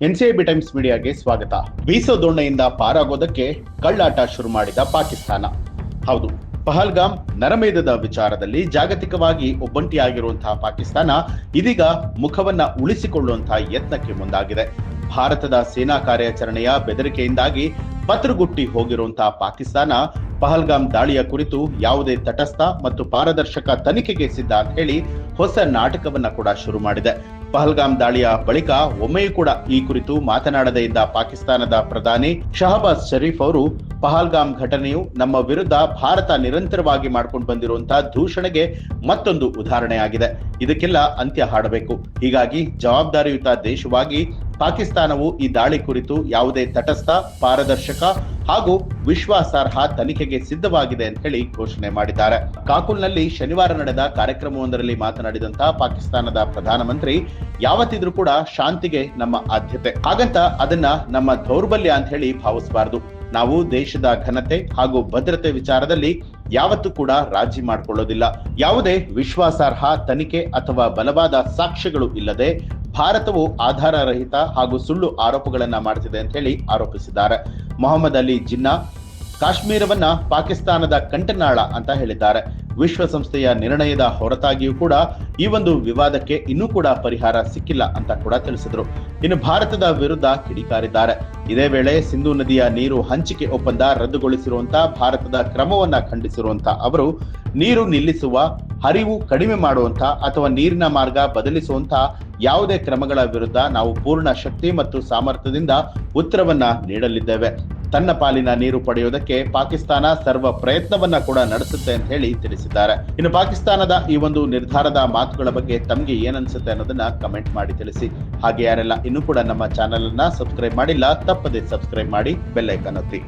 NCIB times ಮೀಡಿಯಾಗೆ ಸ್ವಾಗತ. ಬೀಸೋ ದೋಣೆಯಿಂದ ಪಾರಾಗೋದಕ್ಕೆ ಕಳ್ಳಾಟ ಶುರು ಮಾಡಿದ ಪಾಕಿಸ್ತಾನ. ಹೌದು, ಪಹಲ್ಗಾಮ್ ನರಮೇಧದ ವಿಚಾರದಲ್ಲಿ ಜಾಗತಿಕವಾಗಿ ಒಬ್ಬಂಟಿಯಾಗಿರುವಂತಹ ಪಾಕಿಸ್ತಾನ ಇದೀಗ ಮುಖವನ್ನ ಉಳಿಸಿಕೊಳ್ಳುವಂತಹ ಯತ್ನಕ್ಕೆ ಮುಂದಾಗಿದೆ. ಭಾರತದ ಸೇನಾ ಕಾರ್ಯಾಚರಣೆಯ ಬೆದರಿಕೆಯಿಂದಾಗಿ ಪತ್ರಗುಟ್ಟಿ ಹೋಗಿರುವಂತಹ ಪಾಕಿಸ್ತಾನ ಪಹಲ್ಗಾಮ್ ದಾಳಿಯ ಕುರಿತು ಯಾವುದೇ ತಟಸ್ಥ ಮತ್ತು ಪಾರದರ್ಶಕ ತನಿಖೆಗೆ ಸಿದ್ಧ ಅಂತ ಹೇಳಿ ಹೊಸ ನಾಟಕವನ್ನ ಕೂಡ ಶುರು ಮಾಡಿದೆ. ಪಹಲ್ಗಾಮ್ ದಾಳಿಯ ಬಳಿಕ ಒಮ್ಮೆಯೂ ಕೂಡ ಈ ಕುರಿತು ಮಾತನಾಡದೇ ಇದ್ದ ಪಾಕಿಸ್ತಾನದ ಪ್ರಧಾನಿ ಶಹಬಾಜ್ ಶರೀಫ್ ಅವರು, ಪಹಲ್ಗಾಮ್ ಘಟನೆಯು ನಮ್ಮ ವಿರುದ್ಧ ಭಾರತ ನಿರಂತರವಾಗಿ ಮಾಡ್ಕೊಂಡು ಬಂದಿರುವಂತಹ ದೂಷಣೆಗೆ ಮತ್ತೊಂದು ಉದಾಹರಣೆಯಾಗಿದೆ ಇದಕ್ಕೆಲ್ಲ ಅಂತ್ಯ ಹಾಡಬೇಕು. ಹೀಗಾಗಿ ಜವಾಬ್ದಾರಿಯುತ ದೇಶವಾಗಿ ಪಾಕಿಸ್ತಾನವು ಈ ದಾಳಿ ಕುರಿತು ಯಾವುದೇ ತಟಸ್ಥ, ಪಾರದರ್ಶಕ ಹಾಗೂ ವಿಶ್ವಾಸಾರ್ಹ ತನಿಖೆಗೆ ಸಿದ್ಧವಾಗಿದೆ ಅಂತ ಹೇಳಿ ಘೋಷಣೆ ಮಾಡಿದ್ದಾರೆ. ಕಾಕುಲ್ನಲ್ಲಿ ಶನಿವಾರ ನಡೆದ ಕಾರ್ಯಕ್ರಮವೊಂದರಲ್ಲಿ ಮಾತನಾಡಿದಂತಹ ಪಾಕಿಸ್ತಾನದ ಪ್ರಧಾನಮಂತ್ರಿ, ಯಾವತ್ತಿದ್ರೂ ಕೂಡ ಶಾಂತಿಗೆ ನಮ್ಮ ಆದ್ಯತೆ. ಹಾಗಂತ ಅದನ್ನ ನಮ್ಮ ದೌರ್ಬಲ್ಯ ಅಂತ ಹೇಳಿ ಭಾವಿಸಬಾರದು. ನಾವು ದೇಶದ ಘನತೆ ಹಾಗೂ ಭದ್ರತೆ ವಿಚಾರದಲ್ಲಿ ಯಾವತ್ತೂ ಕೂಡ ರಾಜಿ ಮಾಡಿಕೊಳ್ಳೋದಿಲ್ಲ. ಯಾವುದೇ ವಿಶ್ವಾಸಾರ್ಹ ತನಿಖೆ ಅಥವಾ ಬಲವಾದ ಸಾಕ್ಷ್ಯಗಳು ಇಲ್ಲದೆ ಭಾರತವು ಆಧಾರರಹಿತ ಹಾಗೂ ಸುಳ್ಳು ಆರೋಪಗಳನ್ನ ಮಾಡ್ತಿದೆ ಅಂತ ಹೇಳಿ ಆರೋಪಿಸಿದ್ದಾರೆ. ಮೊಹಮ್ಮದ್ ಅಲಿ ಜಿನ್ನಾ, ಕಾಶ್ಮೀರವನ್ನ ಪಾಕಿಸ್ತಾನದ ಕಂಟನಾಳ ಅಂತ ಹೇಳಿದ್ದಾರೆ. ವಿಶ್ವಸಂಸ್ಥೆಯ ನಿರ್ಣಯದ ಹೊರತಾಗಿಯೂ ಕೂಡ ಈ ಒಂದು ವಿವಾದಕ್ಕೆ ಇನ್ನೂ ಕೂಡ ಪರಿಹಾರ ಸಿಕ್ಕಿಲ್ಲ ಅಂತ ಕೂಡ ತಿಳಿಸಿದರು. ಇನ್ನು ಭಾರತದ ವಿರುದ್ಧ ಕಿಡಿಕಾರಿದ್ದಾರೆ. ಇದೇ ವೇಳೆ ಸಿಂಧು ನದಿಯ ನೀರು ಹಂಚಿಕೆ ಒಪ್ಪಂದ ರದ್ದುಗೊಳಿಸಿರುವಂತಹ ಭಾರತದ ಕ್ರಮವನ್ನ ಖಂಡಿಸಿರುವಂತ ಅವರು ನೀರು ನಿಲ್ಲಿಸುವ ಹರಿವು ಕಡಿಮೆ ಮಾಡುವಂತ ಅಥವಾ ನೀರಿನ ಮಾರ್ಗ ಬದಲಿಸುವಂತ ಯಾವುದೇ ಕ್ರಮಗಳ ವಿರುದ್ಧ ನಾವು ಪೂರ್ಣ ಶಕ್ತಿ ಮತ್ತು ಸಾಮರ್ಥ್ಯದಿಂದ ಉತ್ತರವನ್ನ ನೀಡಲಿದ್ದೇವೆ. ತನ್ನ ಪಾಲಿನ ನೀರು ಪಡೆಯುವುದಕ್ಕೆ ಪಾಕಿಸ್ತಾನ ಸರ್ವ ಪ್ರಯತ್ನವನ್ನ ಕೂಡ ನಡೆಸುತ್ತೆ ಅಂತ ಹೇಳಿ ತಿಳಿಸಿದ್ದಾರೆ. ಇನ್ನು ಪಾಕಿಸ್ತಾನದ ಈ ಒಂದು ನಿರ್ಧಾರದ ಮಾತುಗಳ ಬಗ್ಗೆ ತಮಗೆ ಏನನ್ಸುತ್ತೆ ಅನ್ನೋದನ್ನ ಕಮೆಂಟ್ ಮಾಡಿ ತಿಳಿಸಿ. ಹಾಗೆ ಯಾರೆಲ್ಲ ಇನ್ನೂ ಕೂಡ ನಮ್ಮ ಚಾನೆಲ್ ಅನ್ನ ಸಬ್ಸ್ಕ್ರೈಬ್ ಮಾಡಿಲ್ಲ, ತಪ್ಪದೆ ಸಬ್ಸ್ಕ್ರೈಬ್ ಮಾಡಿ ಬೆಲ್ಲೈಕನ್ ಒತ್ತಿ.